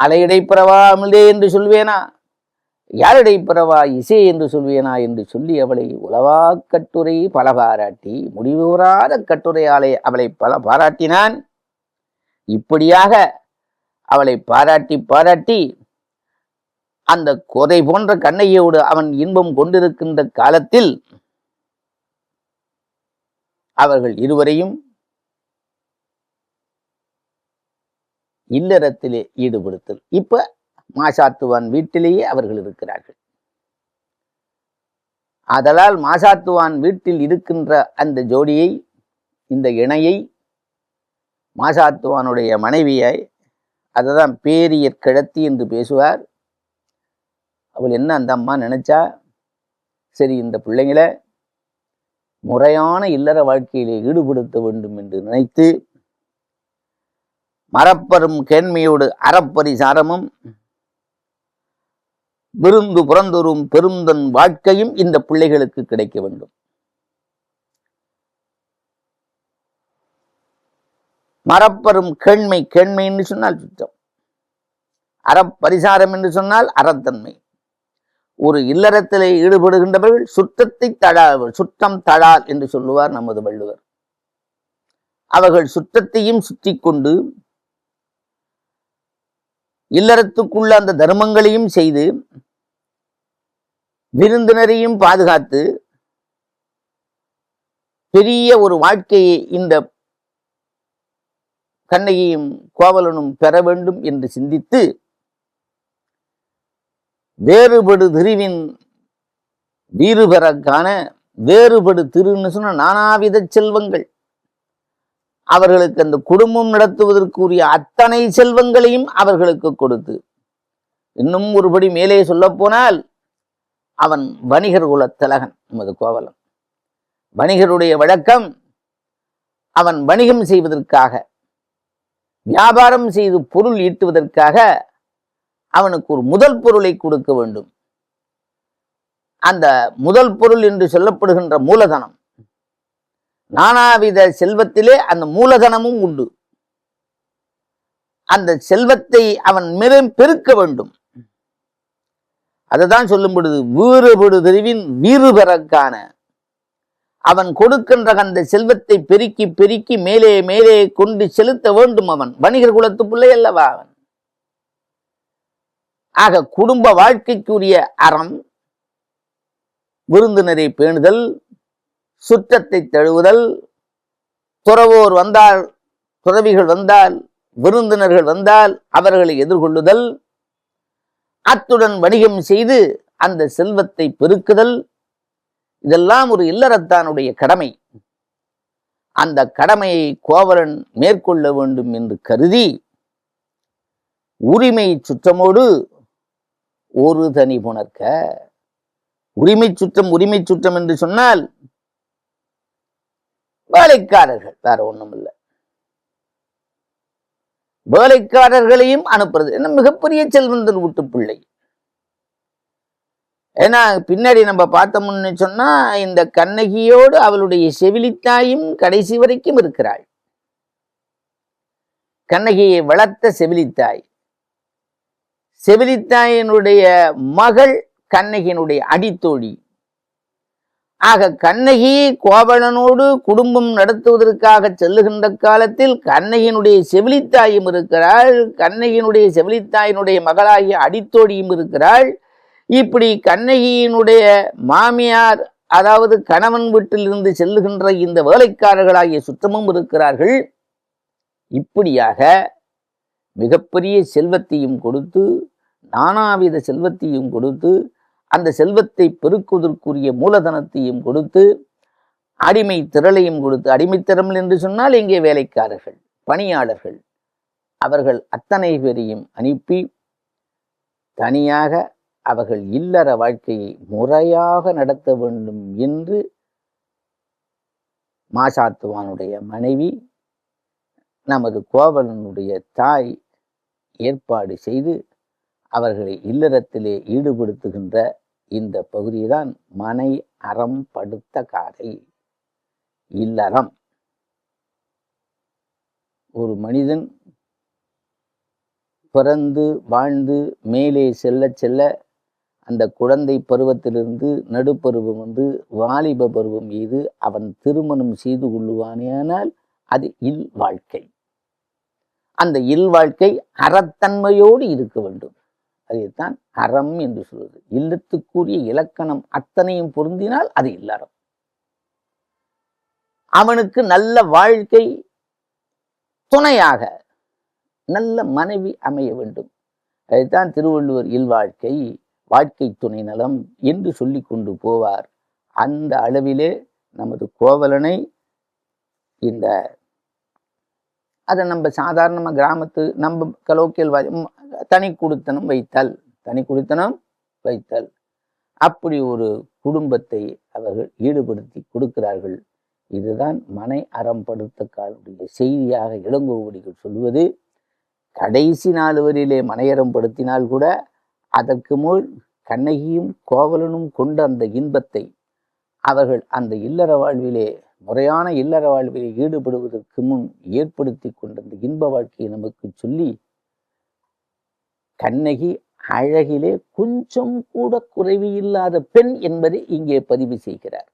அலையடைப்பிறவா அமிழ்தே என்று சொல்வேனா? யாரிடைப்பிறவா இசை என்று சொல்வேனா என்று சொல்லி அவளை உலவாக் கட்டுரை பல பாராட்டி முடிவுறாத கட்டுரையாலே அவளை பல பாராட்டினான். இப்படியாக அவளை பாராட்டி பாராட்டி அந்த கொதை போன்ற கண்ணையோடு அவன் இன்பம் கொண்டிருக்கின்ற காலத்தில் அவர்கள் இருவரையும் இல்லறத்திலே ஈடுபடுத்தல். இப்ப மாசாத்துவான் வீட்டிலேயே அவர்கள் இருக்கிறார்கள். ஆதலால் மாசாத்துவான் வீட்டில் இருக்கின்ற அந்த ஜோடியை இந்த இணையை மாசாத்துவானுடைய மனைவியை அதுதான் பேரியற் கிழத்தி என்று பேசுவார். அவள் என்ன அந்த அம்மா நினைச்சா சரி இந்த பிள்ளைங்களை முறையான இல்லற வாழ்க்கையிலே ஈடுபடுத்த வேண்டும் என்று நினைத்து மரப்பரும் கேண்மையோடு அறப்பரிசாரமும் விருந்து புறந்தொரும் பெருந்தன் வாழ்க்கையும் இந்த பிள்ளைகளுக்கு கிடைக்க வேண்டும். மரப்பரும் கேண்மை கேண்மை என்று சொன்னால் சுத்தம். அறப்பரிசாரம் என்று சொன்னால் அறத்தன்மை. ஒரு இல்லறத்திலே ஈடுபடுகின்றவர்கள் சுத்தத்தை தழா சுத்தம் தழால் என்று சொல்லுவார் நமது வள்ளுவர். அவர்கள் சுத்தத்தையும் சுற்றி கொண்டு இல்லறத்துக்குள்ள அந்த தர்மங்களையும் செய்து விருந்தினரையும் பாதுகாத்து பெரிய ஒரு வாழ்க்கையை இந்த கண்ணையையும் கோவலனும் பெற வேண்டும் என்று சிந்தித்து வேறுபடு திருவின் வீறுபெற காண வேறுபடு திருன்னு சொன்ன நானாவித செல்வங்கள். அவர்களுக்கு அந்த குடும்பம் நடத்துவதற்குரிய அத்தனை செல்வங்களையும் அவர்களுக்கு கொடுத்து. இன்னும் ஒருபடி மேலே சொல்ல போனால் அவன் வணிகர் குலத் திலகன் நமது கோவலம் வணிகருடைய வழக்கம் அவன் வணிகம் செய்வதற்காக வியாபாரம் செய்து பொருள் ஈட்டுவதற்காக அவனுக்கு ஒரு முதல் பொருளை கொடுக்க வேண்டும். அந்த முதல் பொருள் என்று சொல்லப்படுகின்ற மூலதனம் நானாவித செல்வத்திலே அந்த மூலதனமும் உண்டு. அந்த செல்வத்தை அவன் மேலும் பெருக்க வேண்டும். அதுதான் சொல்லும் பொழுது வீறுபடு தெரிவின் வீறு பெறக்கான. அவன் கொடுக்கின்ற அந்த செல்வத்தை பெருக்கி பெருக்கி மேலே மேலே கொண்டு செலுத்த வேண்டும் அவன். வணிகர் குலத்து பிள்ளை அல்லவா அவன்? ஆக குடும்ப வாழ்க்கைக்குரிய அறம் விருந்தினரை பேணுதல் சுற்றத்தை தழுவுதல் துறவோர் வந்தால் துறவிகள் வந்தால் விருந்தினர்கள் வந்தால் அவர்களை எதிர்கொள்ளுதல் அத்துடன் வணிகம் செய்து அந்த செல்வத்தை பெருக்குதல் இதெல்லாம் ஒரு இல்லறத்தானுடைய கடமை. அந்த கடமையை கோவலன் மேற்கொள்ள வேண்டும் என்று கருதி உரிமை சுற்றமோடு ஒரு தனி புணர்க்க. உரிமை சுற்றம் உரிமை சுற்றம் என்று சொன்னால் வேலைக்காரர்கள் வேற ஒண்ணும் இல்லை. வேலைக்காரர்களையும் அனுப்புறது. என்ன மிகப்பெரிய செல்வந்தர் வீட்டு பிள்ளை. ஏன்னா பின்னாடி நம்ம பார்த்தோம்னு சொன்னா இந்த கண்ணகியோடு அவளுடைய செவிலித்தாயும் கடைசி வரைக்கும் இருக்கிறாள். கண்ணகியை வளர்த்த செவிலித்தாய். செவிலித்தாயினுடைய மகள் கண்ணகியினுடைய அடித்தோழி. ஆக கண்ணகி கோவலனோடு குடும்பம் நடத்துவதற்காக செல்லுகின்ற காலத்தில் கண்ணகியினுடைய செவிலித்தாயும் இருக்கிறாள். கண்ணகியினுடைய செவிலித்தாயினுடைய மகளாகிய அடித்தோடியும் இருக்கிறாள். இப்படி கண்ணகியினுடைய மாமியார் அதாவது கணவன் வீட்டிலிருந்து செல்லுகின்ற இந்த வேலைக்காரர்களாகிய சுத்தமும் இருக்கிறார்கள். இப்படியாக மிகப்பெரிய செல்வத்தையும் கொடுத்து நானாவித செல்வத்தையும் கொடுத்து அந்த செல்வத்தை பெருக்குவதற்குரிய மூலதனத்தையும் கொடுத்து அடிமை திரளையும் கொடுத்து அடிமைத்திறமல் என்று சொன்னால் இங்கே வேலைக்காரர்கள் பணியாளர்கள். அவர்கள் அத்தனை பேரையும் அனுப்பி தனியாக அவர்கள் இல்லற வாழ்க்கையை முறையாக நடத்த வேண்டும் என்று மாசாத்துவானுடைய மனைவி நமது கோவலனுடைய தாய் ஏற்பாடு செய்து அவர்களை இல்லறத்திலே ஈடுபடுத்துகின்ற இந்த பகுதிதான் மனை அறம் படுத்த காரை இல்லறம். ஒரு மனிதன் பிறந்து வாழ்ந்து மேலே செல்ல செல்ல அந்த குழந்தை பருவத்திலிருந்து நடுப்பருவம் வந்து வாலிப பருவம் மீது அவன் திருமணம் செய்து கொள்ளுவானேனால் அது இல் வாழ்க்கை. அந்த இல் வாழ்க்கை அறத்தன்மையோடு இருக்க வேண்டும். அதைத்தான் அறம் என்று சொல்வது. இல்லத்துக்குரிய இலக்கணம் அத்தனையும் பொருந்தினால் அது இல்லறம் அவனுக்கு நல்ல வாழ்க்கை துணையாக நல்ல மனைவி அமைய வேண்டும். அதைத்தான் திருவள்ளுவர் இல்வாழ்க்கை வாழ்க்கை துணை நலம் என்று சொல்லி கொண்டு போவார். அந்த அளவிலே நமது கோவலனை இந்த அதை நம்ம சாதாரணமாக கிராமத்து நம்ம கலோக்கியல் தனி குடித்தனம் வைத்தல் தனி குடித்தனம் வைத்தல். அப்படி ஒரு குடும்பத்தை அவர்கள் ஈடுபடுத்தி கொடுக்கிறார்கள். இதுதான் மனை அறம்படுத்தக்காருடைய செய்தியாக இளங்கோவடிகள் சொல்வது. கடைசி நாள் வரையிலே மனையறம் படுத்தினால் கூட அதற்கு முன் கண்ணகியும் கோவலனும் கொண்ட அந்த இன்பத்தை அவர்கள் அந்த இல்லற வாழ்விலே முறையான இல்லற வாழ்விலே ஈடுபடுவதற்கு முன் ஏற்படுத்தி கொண்ட அந்த இன்ப வாழ்க்கையை நமக்கு சொல்லி கண்ணகி அழகிலே கொஞ்சம் கூட குறைவு இல்லாத பெண் என்பதை இங்கே பதிவு செய்கிறார்.